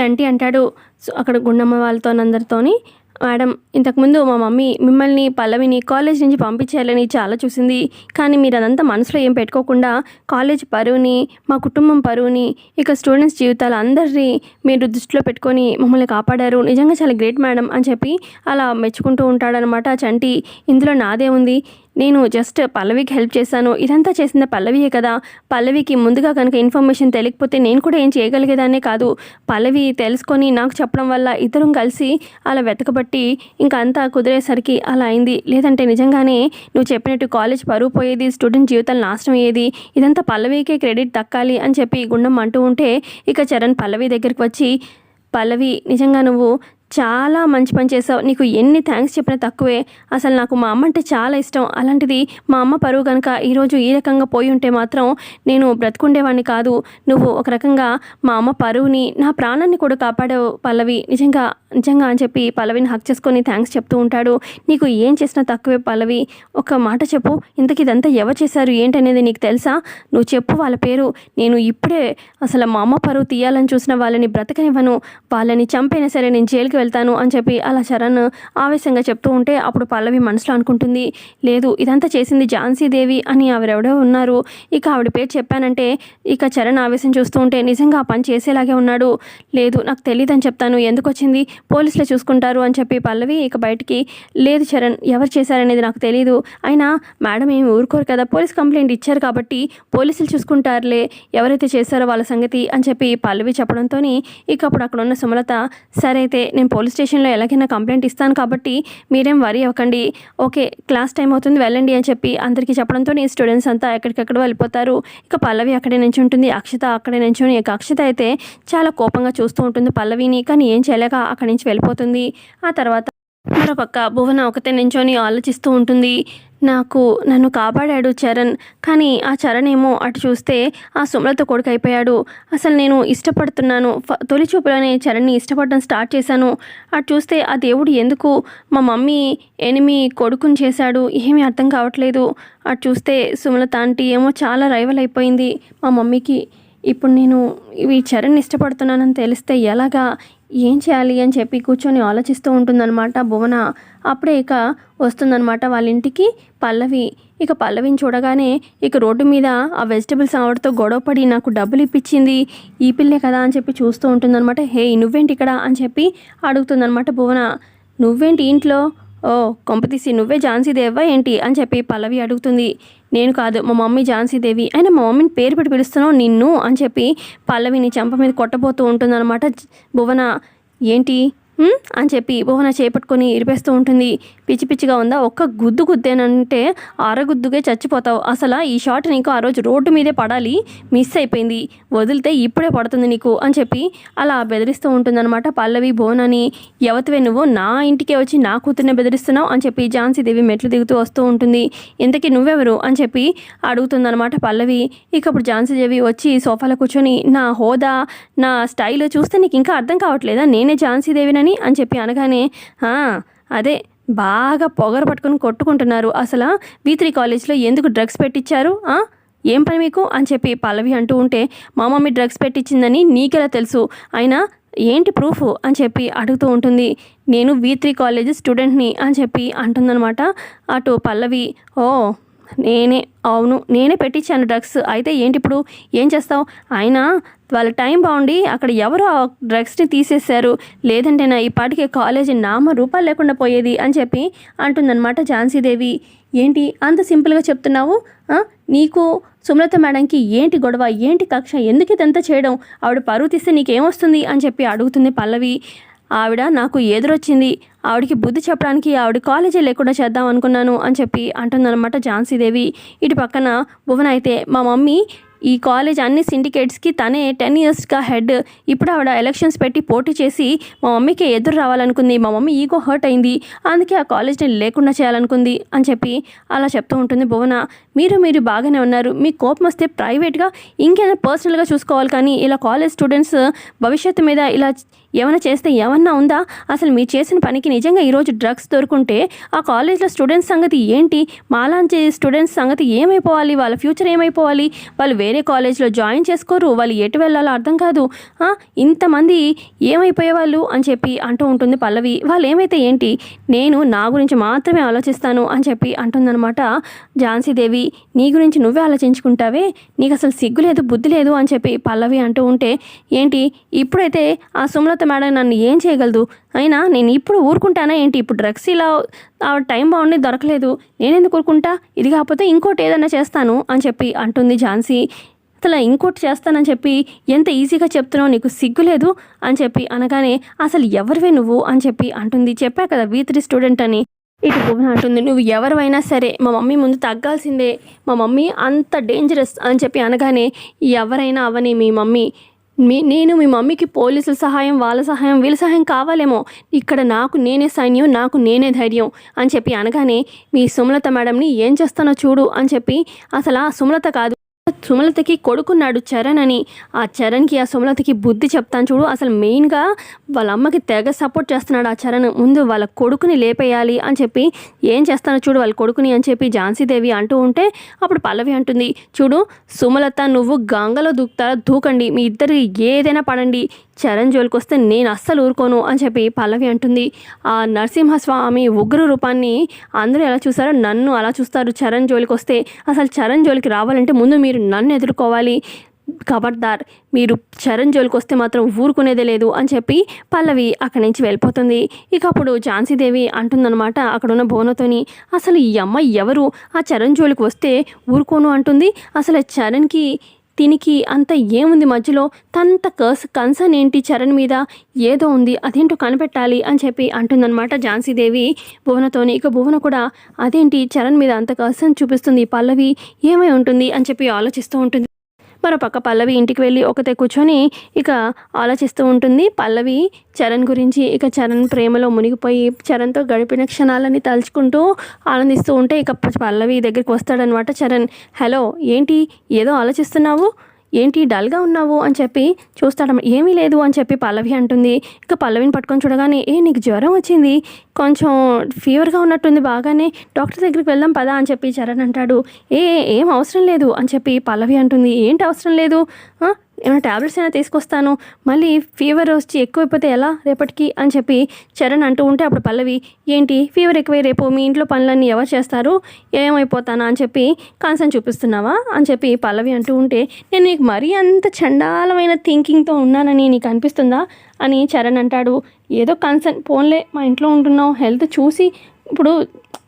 చంటి అంటాడు. సో అక్కడ గుండమ్మ వాళ్ళతో అందరితోని మేడం ఇంతకుముందు మా మమ్మీ మిమ్మల్ని పల్లవిని కాలేజ్ నుంచి పంపించేయాలని చాలా చూసింది. కానీ మీరు అదంతా మనసులో ఏం పెట్టుకోకుండా కాలేజ్ పరువుని మా కుటుంబం పరువుని ఇక స్టూడెంట్స్ జీవితాలు అందరినీ మీరు దృష్టిలో పెట్టుకొని మమ్మల్ని కాపాడారు. నిజంగా చాలా గ్రేట్ మేడం అని చెప్పి అలా మెచ్చుకుంటూ ఉంటాడనమాట చంటి. ఇందులో నాదే ఉంది. నేను జస్ట్ పల్లవికి హెల్ప్ చేశాను. ఇదంతా చేసింది పల్లవియే కదా. పల్లవికి ముందుగా కనుక ఇన్ఫర్మేషన్ తెలియకపోతే నేను కూడా ఏం చేయగలిగేదాన్నే కాదు. పల్లవి తెలుసుకొని నాకు చెప్పడం వల్ల ఇద్దరం కలిసి అలా వెతకబట్టి ఇంకా అంతా కుదిరేసరికి అలా అయింది. లేదంటే నిజంగానే నువ్వు చెప్పినట్టు కాలేజ్ పరువు పోయేది స్టూడెంట్ జీవితాలు నాశనం అయ్యేది ఇదంతా పల్లవికే క్రెడిట్ దక్కాలి అని చెప్పి గుండం అంటూ ఉంటే ఇక చరణ్ పల్లవి దగ్గరికి వచ్చి పల్లవి నిజంగా నువ్వు చాలా మంచి పని చేసావు. నీకు ఎన్ని థ్యాంక్స్ చెప్పినా తక్కువే. అసలు నాకు మా అమ్మ అంటే చాలా ఇష్టం. అలాంటిది మా అమ్మ పరువు కనుక ఈరోజు ఈ రకంగా పోయి ఉంటే మాత్రం నేను బ్రతుకుండేవాడిని కాదు. నువ్వు ఒక రకంగా మా అమ్మ పరువుని నా ప్రాణాన్ని కూడా కాపాడావు పల్లవి. నిజంగా నిజంగా అని చెప్పి పల్లవిని హక్ చేసుకొని థ్యాంక్స్ చెప్తూ ఉంటాడు. నీకు ఏం చేసినా తక్కువే పల్లవి. ఒక మాట చెప్పు. ఇంతకి ఇదంతా ఎవరు చేశారు? ఏంటనేది నీకు తెలుసా? నువ్వు చెప్పు వాళ్ళ పేరు. నేను ఇప్పుడే అసలు మా అమ్మ పరువు తీయాలని చూసిన వాళ్ళని బ్రతకనివ్వను. వాళ్ళని చంపైనా సరే నేను జైలుకి వెళ్తాను అని చెప్పి అలా చరణ్ ఆవేశంగా చెప్తూ ఉంటే అప్పుడు పల్లవి మనసులో అనుకుంటుంది లేదు ఇదంతా చేసింది ఝాన్సీ దేవి అని ఆవిడెవడో ఉన్నారు. ఇక ఆవిడ పేరు చెప్పానంటే ఇక చరణ్ ఆవేశం చూస్తూ ఉంటే నిజంగా ఆ పని చేసేలాగే ఉన్నాడు. లేదు నాకు తెలియదు అని చెప్తాను ఎందుకు వచ్చింది? పోలీసులు చూసుకుంటారు అని చెప్పి పల్లవి ఇక బయటికి లేదు చరణ్ ఎవరు చేశారనేది నాకు తెలియదు అయినా మేడం ఏమి ఊరుకోరు కదా పోలీస్ కంప్లైంట్ ఇచ్చారు కాబట్టి పోలీసులు చూసుకుంటారులే ఎవరైతే చేశారో వాళ్ళ సంగతి అని చెప్పి పల్లవి చెప్పడంతో ఇక అప్పుడు అక్కడ ఉన్న సుమలత సరే అయితే నేను పోలీస్ స్టేషన్లో ఎలాగైనా కంప్లైంట్ ఇస్తాను కాబట్టి మీరేం వరి అవ్వకండి. ఓకే క్లాస్ టైం అవుతుంది వెళ్ళండి అని చెప్పి అందరికీ చెప్పడంతో ఈ స్టూడెంట్స్ అంతా ఎక్కడికెక్కడ వెళ్ళిపోతారు. ఇక పల్లవి అక్కడే నుంచి ఉంటుంది అక్షత అక్కడే నించుని ఇక అక్షత అయితే చాలా కోపంగా చూస్తూ ఉంటుంది పల్లవిని కానీ ఏం చేయలేక అక్కడి నుంచి వెళ్ళిపోతుంది. ఆ తర్వాత మరోపక్క భువన ఒకతే నించొని ఆలోచిస్తూ ఉంటుంది. నాకు నన్ను కాపాడాడు చరణ్. కానీ ఆ చరణ్ ఏమో అటు చూస్తే ఆ సుమలత కొడుకు అయిపోయాడు అసలు నేను ఇష్టపడుతున్నాను. తొలి చూపులోనే చరణ్ని ఇష్టపడడం స్టార్ట్ చేశాను. అటు చూస్తే ఆ దేవుడు ఎందుకు మా మమ్మీ ఎనిమి కొడుకుని చేశాడు? ఏమీ అర్థం కావట్లేదు. అటు చూస్తే సుమలత ఆంటీ ఏమో చాలా రైవల్ అయిపోయింది మా మమ్మీకి. ఇప్పుడు నేను ఇవి చరణ్ ఇష్టపడుతున్నానని తెలిస్తే ఎలాగా ఏం చేయాలి అని చెప్పి కూర్చొని ఆలోచిస్తూ ఉంటుందన్నమాట భువన. అప్పుడే ఇక వస్తుందన్నమాట వాళ్ళ ఇంటికి పల్లవి. ఇక పల్లవిని చూడగానే ఇక రోడ్డు మీద ఆ వెజిటబుల్స్ ఆవిడతో గొడవపడి నాకు డబ్బులు ఇప్పించింది ఈ పిల్లే కదా అని చెప్పి చూస్తూ ఉంటుందన్నమాట. హే నువ్వేంటి ఇక్కడ అని చెప్పి అడుగుతుందన్నమాట భువన. నువ్వేంటి ఇంట్లో ఓ కొంపతీసి నువ్వే ఝాన్సీదేవా ఏంటి? అని చెప్పి పల్లవి అడుగుతుంది. నేను కాదు మా మమ్మీ ఝాన్సీదేవి. ఆయన అయినా మా మమ్మీని పేరు పెట్టి పిలుస్తున్నావు నిన్ను? అని చెప్పి పల్లవిని చెంప మీద కొట్టబోతూ ఉంటుందన్నమాట. భువన ఏంటి? అని చెప్పి భువన చేపట్టుకొని ఇరిపేస్తూ ఉంటుంది. పిచ్చి పిచ్చిగా ఉందా? ఒక్క గుద్దు గుద్దేనంటే అరగుద్దుగే చచ్చిపోతావు. అసలు ఈ షాట్ నీకు ఆ రోజు రోడ్డు మీదే పడాలి. మిస్ అయిపోయింది. వదిలితే ఇప్పుడే పడుతుంది నీకు అని చెప్పి అలా బెదిరిస్తూ ఉంటుందన్నమాట పల్లవి భువనని ఎవతివే నువ్వు నా ఇంటికే వచ్చి నా కూతుర్ని బెదిరిస్తున్నావు అని చెప్పి ఝాన్సీ దేవి మెట్లు దిగుతూ వస్తూ ఉంటుంది. ఇంతకీ నువ్వెవరు? అని చెప్పి అడుగుతుందన్నమాట పల్లవి. ఇక అప్పుడు ఝాన్సీ దేవి వచ్చి సోఫాలో కూర్చొని నా హోదా నా స్టైల్ చూస్తే నీకు ఇంకా అర్థం కావట్లేదా? నేనే ఝాన్సీ దేవినని అని చెప్పి అనగానే అదే బాగా పొగర పట్టుకొని కొట్టుకుంటున్నారు. అసలు వీత్రి త్రీ కాలేజ్లో ఎందుకు డ్రగ్స్ పెట్టించారు ఏం పని మీకు? అని చెప్పి పల్లవి అంటూ ఉంటే మా మమ్మీ డ్రగ్స్ పెట్టించిందని నీకెలా తెలుసు? అయినా ఏంటి ప్రూఫ్? అని చెప్పి అడుగుతూ ఉంటుంది. నేను వి త్రీ కాలేజ్ స్టూడెంట్ని అని చెప్పి అంటుందన్నమాట. అటు పల్లవి ఓ నేనే అవును నేనే పెట్టించాను డ్రగ్స్. అయితే ఏంటి ఇప్పుడు ఏం చేస్తావు? అయినా వాళ్ళ టైం బాగుండి అక్కడ ఎవరు ఆ డ్రగ్స్ని తీసేశారు. లేదంటే నా ఈ పాటికి కాలేజీ నామ రూపాలు లేకుండా పోయేది అని చెప్పి అంటుందన్నమాట ఝాన్సీదేవి. ఏంటి? అంత సింపుల్గా చెప్తున్నావు? నీకు సుమలత మేడంకి ఏంటి గొడవ? ఏంటి కక్ష? ఎందుకు ఇదంతా చేయడం? ఆవిడ పరువు తీస్తే నీకేమొస్తుంది అని చెప్పి అడుగుతుంది పల్లవి. ఆవిడ నాకు ఎదురొచ్చింది. ఆవిడకి బుద్ధి చెప్పడానికి ఆవిడ కాలేజీ లేకుండా చేద్దాం అనుకున్నాను అని చెప్పి అంటుందన్నమాట ఝాన్సీదేవి. ఇటు పక్కన భువన అయితే మా మమ్మీ ఈ కాలేజ్ అన్ని సిండికేట్స్కి తనే టెన్ ఇయర్స్గా హెడ్. ఇప్పుడు ఆవిడ ఎలక్షన్స్ పెట్టి పోటీ చేసి మా మమ్మీకి ఎదురు రావాలనుకుంది. మా మమ్మీ ఈగో హర్ట్ అయింది. అందుకే ఆ కాలేజ్ని లేకుండా చేయాలనుకుంది అని చెప్పి అలా చెప్తూ ఉంటుంది భువన. మీరు మీరు బాగానే ఉన్నారు. మీ కోపం వస్తే ప్రైవేట్గా ఇంకేమైనా పర్సనల్గా చూసుకోవాలి కానీ ఇలా కాలేజ్ స్టూడెంట్స్ భవిష్యత్తు మీద ఇలా ఏమైనా చేస్తే ఏమన్నా ఉందా? అసలు మీరు చేసిన పనికి నిజంగా ఈరోజు డ్రగ్స్ దొరుకుంటే ఆ కాలేజ్లో స్టూడెంట్స్ సంగతి ఏంటి? మాలాంటి స్టూడెంట్స్ సంగతి ఏమైపోవాలి? వాళ్ళ ఫ్యూచర్ ఏమైపోవాలి? వాళ్ళు వేరే కాలేజ్లో జాయిన్ చేసుకోరు. వాళ్ళు ఎటు వెళ్ళాలో అర్థం కాదు. ఇంతమంది ఏమైపోయే వాళ్ళు అని చెప్పి అంటూ ఉంటుంది పల్లవి. వాళ్ళు ఏమైతే ఏంటి? నేను నా గురించి మాత్రమే ఆలోచిస్తాను అని చెప్పి అంటుందన్నమాట ఝాన్సీదేవి నీ గురించి నువ్వే ఆలోచించుకుంటావే? నీకు అసలు సిగ్గు లేదు బుద్ధి లేదు అని చెప్పి పల్లవి అంటూ ఉంటే ఏంటి? ఇప్పుడైతే ఆ సుమలత మేడం నన్ను ఏం చేయగలదు? అయినా నేను ఇప్పుడు ఊరుకుంటానా ఏంటి? ఇప్పుడు డ్రగ్స్ ఇలా ఆ టైం బాగుండి దొరకలేదు. నేనెందుకు ఊరుకుంటా? ఇది కాకపోతే ఇంకోటి ఏదైనా చేస్తాను అని చెప్పి అంటుంది ఝాన్సీ. అసలు ఇంకోటి చేస్తానని చెప్పి ఎంత ఈజీగా చెప్తున్నావు? నీకు సిగ్గు లేదు? అని చెప్పి అనగానే అసలు ఎవరివే నువ్వు? అని చెప్పి అంటుంది. చెప్పా కదా వీ త్రీ స్టూడెంట్ అని. ఇటు భువన అంటుంది నువ్వు ఎవరివైనా సరే మా మమ్మీ ముందు తగ్గాల్సిందే. మా మమ్మీ అంత డేంజరస్ అని చెప్పి అనగానే ఎవరైనా అవని మీ మమ్మీ. మీ నేను మీ మమ్మీకి పోలీసుల సహాయం వాళ్ళ సహాయం వీళ్ళ సహాయం కావాలేమో. ఇక్కడ నాకు నేనే సైన్యం నాకు నేనే ధైర్యం అని చెప్పి అనగానే మీ సుమలత మేడంని ఏం చేస్తానో చూడు అని చెప్పి అసలు ఆ సుమలత కాదు. సుమలతకి కొడుకున్నాడు చరణ్ అని. ఆ చరణ్కి ఆ సుమలతకి బుద్ధి చెప్తాను చూడు. అసలు మెయిన్గా వాళ్ళ అమ్మకి తెగ సపోర్ట్ చేస్తున్నాడు ఆ చరణ్. ముందు వాళ్ళ కొడుకుని లేపేయాలి అని చెప్పి ఏం చేస్తానో చూడు వాళ్ళ కొడుకుని అని చెప్పి ఝాన్సీదేవి అంటూ ఉంటే అప్పుడు పల్లవి అంటుంది. చూడు సుమలత నువ్వు గంగలో దూకుతారా? దూకండి. మీ ఇద్దరు ఏదైనా పడండి. చరణ్ జోలికి వస్తే నేను అస్సలు ఊరుకోను అని చెప్పి పల్లవి అంటుంది. ఆ నరసింహస్వామి ఉగ్ర రూపాన్ని అందరూ ఎలా చూసారో నన్ను అలా చూస్తారు చరణ్ జోలికి వస్తే. అసలు చరణ్ జోలికి రావాలంటే ముందు మీరు నన్ను ఎదుర్కోవాలి. ఖబర్దార్ మీరు చరణ్ జోలికి వస్తే మాత్రం ఊరుకునేదే లేదు అని చెప్పి పల్లవి అక్కడి నుంచి వెళ్ళిపోతుంది. ఇక అప్పుడు ఝాన్సీదేవి అంటుందన్నమాట అక్కడున్న బోనతోని అసలు ఈ అమ్మాయి ఎవరు? ఆ చరణ్ జోలికి వస్తే ఊరుకోను అంటుంది. అసలు చరణ్కి దీనికి అంత ఏముంది మధ్యలో? తంత కర్స్ కన్సర్న్ ఏంటి చరణ్ మీద? ఏదో ఉంది అదేంటో కనిపెట్టాలి అని చెప్పి అంటుందన్నమాట ఝాన్సీదేవి. భువనతోని ఇక భువన కూడా అదేంటి చరణ్ మీద అంత కర్సన్ చూపిస్తుంది పల్లవి? ఏమై ఉంటుంది? అని చెప్పి ఆలోచిస్తూ ఉంటుంది. మరోపక్క పల్లవి ఇంటికి వెళ్ళి ఒకతే కూర్చొని ఇక ఆలోచిస్తూ ఉంటుంది. పల్లవి చరణ్ గురించి ఇక చరణ్ ప్రేమలో మునిగిపోయి చరణ్తో గడిపిన క్షణాలని తలుచుకుంటూ ఆనందిస్తూ ఉంటే ఇక పల్లవి దగ్గరికి వస్తాడనమాట చరణ్. హలో ఏంటి? ఏదో ఆలోచిస్తున్నావు? ఏంటి డల్గా ఉన్నావు అని చెప్పి చూస్తాడు. ఏమీ లేదు అని చెప్పి పల్లవి అంటుంది. ఇక పల్లవిని పట్టుకొని చూడగానే ఏ నీకు జ్వరం వచ్చింది? కొంచెం ఫీవర్గా ఉన్నట్టుంది బాగానే. డాక్టర్ దగ్గరికి వెళ్దాం పదా అని చెప్పి చరణ్ అంటాడు. ఏ ఏం అవసరం లేదు అని చెప్పి పల్లవి అంటుంది. ఏంటి అవసరం లేదు? ఏమైనా ట్యాబ్లెట్స్ అయినా తీసుకొస్తాను. మళ్ళీ ఫీవర్ వచ్చి ఎక్కువైపోతే ఎలా? రేపటికి అని చెప్పి చరణ్ అంటూ ఉంటే అప్పుడు పల్లవి ఏంటి? ఫీవర్ ఎక్కువై రేపు మీ ఇంట్లో పనులన్నీ ఎవరు చేస్తారు? ఏమైపోతానా? అని చెప్పి కాన్సర్న్ చూపిస్తున్నావా? అని చెప్పి పల్లవి అంటూ ఉంటే నేను నీకు మరీ అంత చండాలమైన థింకింగ్తో ఉన్నానని నీకు అనిపిస్తుందా? అని చరణ్ అంటాడు. ఏదో కన్సర్న్ పోన్లే మా ఇంట్లో ఉంటున్నావు. హెల్త్ చూసి ఇప్పుడు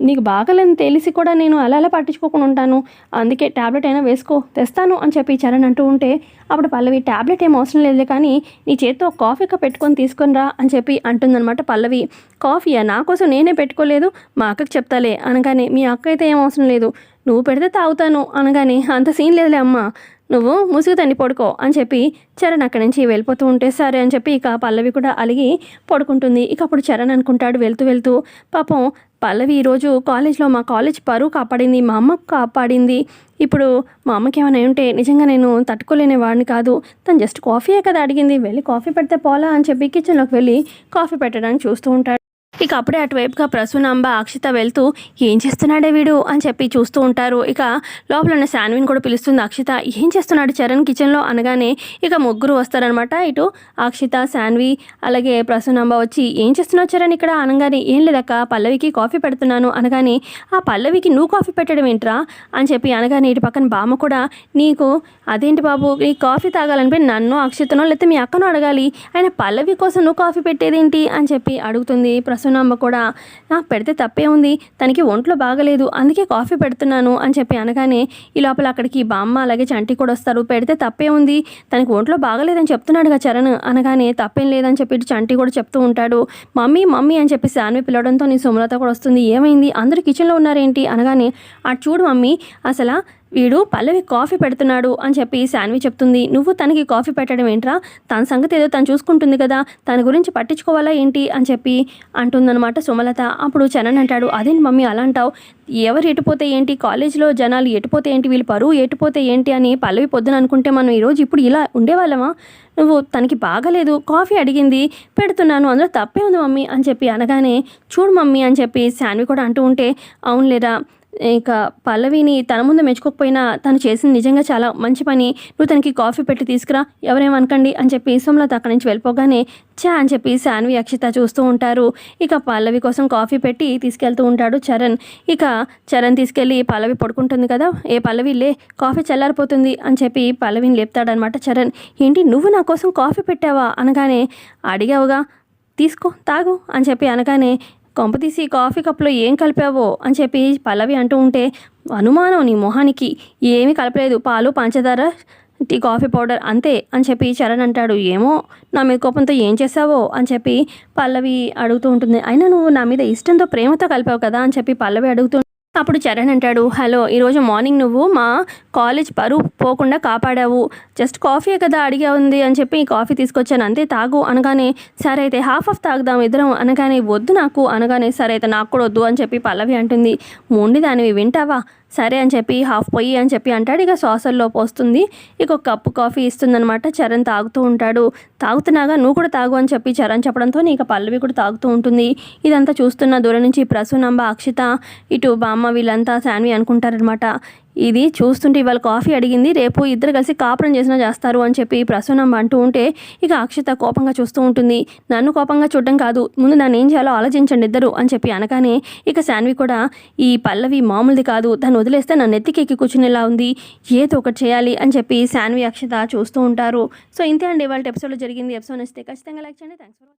నీకు బాగలేని తెలిసి కూడా నేను అలా అలా పట్టించుకోకుండా ఉంటాను. అందుకే ట్యాబ్లెట్ అయినా వేసుకో తెస్తాను అని చెప్పి చరణ్ అంటూ ఉంటే అప్పుడు పల్లవి ట్యాబ్లెట్ ఏం అవసరం లేదు కానీ నీ చేత్తో కాఫీ ఒక పెట్టుకొని తీసుకొని రా అని చెప్పి అంటుందన్నమాట పల్లవి. కాఫీయా? నా కోసం నేనే పెట్టుకోలేదు. మా అక్కకి చెప్తాలే అనగానే మీ అక్క అయితే ఏం అవసరం లేదు. నువ్వు పెడితే తాగుతాను అనగానే అంత సీన్ లేదులే అమ్మ. నువ్వు ముసుగు తండి పడుకో అని చెప్పి చరణ్ అక్కడి నుంచి వెళ్ళిపోతూ ఉంటే సరే అని చెప్పి ఇక పల్లవి కూడా అలిగి పడుకుంటుంది. ఇక అప్పుడు చరణ్ అనుకుంటాడు వెళ్తూ వెళ్తూ పాపం పల్లవి ఈరోజు కాలేజ్లో మా కాలేజ్ పరువు కాపాడింది మా అమ్మకు కాపాడింది. ఇప్పుడు మా అమ్మకి ఏమైనా ఉంటే నిజంగా నేను తట్టుకోలేని వాడిని కాదు. తను జస్ట్ కాఫీయే కదా అడిగింది. వెళ్ళి కాఫీ పెడితే పోలా అని చెప్పి కిచెన్లోకి వెళ్ళి కాఫీ పెట్టడానికి చూస్తూ ఉంటాడు. ఇక అప్పుడే అటువైపుగా ప్రసూనాంబ అక్షిత వెళ్తూ ఏం చేస్తున్నాడే వీడు? అని చెప్పి చూస్తూ ఉంటారు. ఇక లోపల ఉన్న శాన్విన్ కూడా పిలుస్తుంది అక్షిత ఏం చేస్తున్నాడు? చరణ్ కిచెన్లో? అనగానే ఇక ముగ్గురు వస్తారనమాట ఇటు అక్షిత శాన్వి అలాగే ప్రసూనాంబ వచ్చి ఏం చేస్తున్నావు చరణ్ ఇక్కడ? అనగానే ఏం లేదక్క పల్లవికి కాఫీ పెడుతున్నాను. అనగానే ఆ పల్లవికి నువ్వు కాఫీ పెట్టడం ఏంట్రా? అని చెప్పి అనగానే ఇటు పక్కన బామ్మ కూడా నీకు అదేంటి బాబు నీ కాఫీ తాగాలనిపి నన్ను అక్షితనో లేకపోతే మీ అక్కనో అడగాలి. ఆయన పల్లవి కోసం నువ్వు కాఫీ పెట్టేదేంటి? అని చెప్పి అడుగుతుంది ప్రసూనాంబ కూడా నాకు పెడితే తప్పే ఉంది తనకి ఒంట్లో బాగలేదు అందుకే కాఫీ పెడుతున్నాను అని చెప్పి అనగానే ఈ లోపల అక్కడికి బామ్మ అలాగే చంటి కూడా వస్తారు. పెడితే తప్పే ఉంది తనకి ఒంట్లో బాగలేదని చెప్తున్నాడుగా చరణ్ అనగానే తప్పేం లేదని చెప్పి ఇటు చంటి కూడా చెప్తూ ఉంటాడు. మమ్మీ మమ్మీ అని చెప్పి శాన్వి పిలవడంతో నీ సుమలత కూడా వస్తుంది. ఏమైంది? అందరూ కిచెన్లో ఉన్నారేంటి? అనగానే అటు చూడు మమ్మీ అసలు వీడు పల్లవి కాఫీ పెడుతున్నాడు అని చెప్పి శాన్వి చెప్తుంది. నువ్వు తనకి కాఫీ పెట్టడం ఏంట్రా? తన సంగతి ఏదో తను చూసుకుంటుంది కదా. తన గురించి పట్టించుకోవాలా ఏంటి? అని చెప్పి అంటుందన్నమాట సుమలత. అప్పుడు చరణ్ అంటాడు అదేంటి మమ్మీ అలా అంటావు? ఎవరు ఎటుపోతే ఏంటి? కాలేజీలో జనాలు ఎటుపోతే ఏంటి? వీళ్ళు పరువు ఎటుపోతే ఏంటి? అని పల్లవి పొద్దున అనుకుంటే మనం ఈరోజు ఇప్పుడు ఇలా ఉండేవాళ్ళమా? నువ్వు తనకి బాగలేదు. కాఫీ అడిగింది. పెడుతున్నాను. అందులో తప్పే ఉంది మమ్మీ. అని చెప్పి అనగానే చూడు మమ్మీ అని చెప్పి శాన్వి కూడా అంటూ ఉంటే అవునులేరా. ఇక పల్లవిని తన ముందు మెచ్చుకోకపోయినా తను చేసింది నిజంగా చాలా మంచి పని. నువ్వు తనకి కాఫీ పెట్టి తీసుకురా ఎవరేమనకండి అని చెప్పి సోమలత అక్కడి నుంచి వెళ్ళిపోగానే చా అని చెప్పి శాన్వి అక్షిత చూస్తూ ఉంటారు. ఇక పల్లవి కోసం కాఫీ పెట్టి తీసుకెళ్తూ ఉంటాడు చరణ్. ఇక చరణ్ తీసుకెళ్ళి పల్లవి పడుకుంటుంది కదా ఏ పల్లవి లే కాఫీ చల్లారిపోతుంది అని చెప్పి పల్లవిని లేపుతాడనమాట చరణ్. ఏంటి నువ్వు నా కోసం కాఫీ పెట్టావా అనగానే అడిగావుగా తీసుకో తాగు అని చెప్పి అనగానే కొంపతీసి కాఫీ కప్లో ఏం కలిపావో అని చెప్పి పల్లవి అంటూ ఉంటే అనుమానం నీ మొహానికి. ఏమీ కలపలేదు. పాలు పంచదార టీ కాఫీ పౌడర్ అంతే అని చెప్పి చరణ్ అంటాడు. ఏమో నా మీద కోపంతో ఏం చేసావో అని చెప్పి పల్లవి అడుగుతూ ఉంటుంది. అయినా నువ్వు నా మీద ఇష్టంతో ప్రేమతో కలిపావు కదా అని చెప్పి పల్లవి అడుగుతూ అప్పుడు చరణ్ అంటాడు హలో ఈరోజు మార్నింగ్ నువ్వు మా కాలేజ్ పరువు పోకుండా కాపాడావు. జస్ట్ కాఫీ కదా అడిగా ఉంది అని చెప్పి కాఫీ తీసుకొచ్చాను. అంతే తాగు అనగానే సరే అయితే హాఫ్ ఆఫ్ తాగుదాం ఇద్దరం అనగానే వద్దు నాకు అనగానే సరే అయితే నాకు కూడా వద్దు అని చెప్పి పల్లవి అంటుంది. మొండి దానివి వింటావా? సరే అని చెప్పి హాఫ్ పొయ్యి అని చెప్పి అంటాడు. ఇక సాసర్లో పోస్తుంది ఇక ఒక కప్పు కాఫీ ఇస్తుందనమాట చరణ్ తాగుతూ ఉంటాడు. తాగుతున్నాగా నువ్వు కూడా తాగు అని చెప్పి చరణ్ చెప్పడంతో ఇక పల్లవి కూడా తాగుతూ ఉంటుంది. ఇదంతా చూస్తున్న దూరం నుంచి ప్రసూనంబ అక్షిత ఇటు బామ్మ వీళ్ళంతా శాన్వి అనుకుంటారనమాట ఇది చూస్తుంటే ఇవాళ కాఫీ అడిగింది రేపు ఇద్దరు కలిసి కాపురం చేసినా చేస్తారు అని చెప్పి ప్రసూనం అంటూ ఉంటే ఇక అక్షిత కోపంగా చూస్తూ ఉంటుంది. నన్ను కోపంగా చూడడం కాదు ముందు నన్ను ఏం చేయాలో ఆలోచించండి ఇద్దరు అని చెప్పి అనగానే ఇక శాన్వి కూడా ఈ పల్లవి మామూలుది కాదు దాన్ని వదిలేస్తే నన్ను ఎత్తికెక్కి కూర్చునేలా ఉంది ఏదో ఒకటి చేయాలి అని చెప్పి శాన్వి అక్షిత చూస్తూ ఉంటారు. సో ఇంతే అండి వాళ్ళ ఎపిసోడ్లో జరిగింది. ఎపిసోడ్ ఇస్తే ఖచ్చితంగా లైక్ చేయండి. Thanks for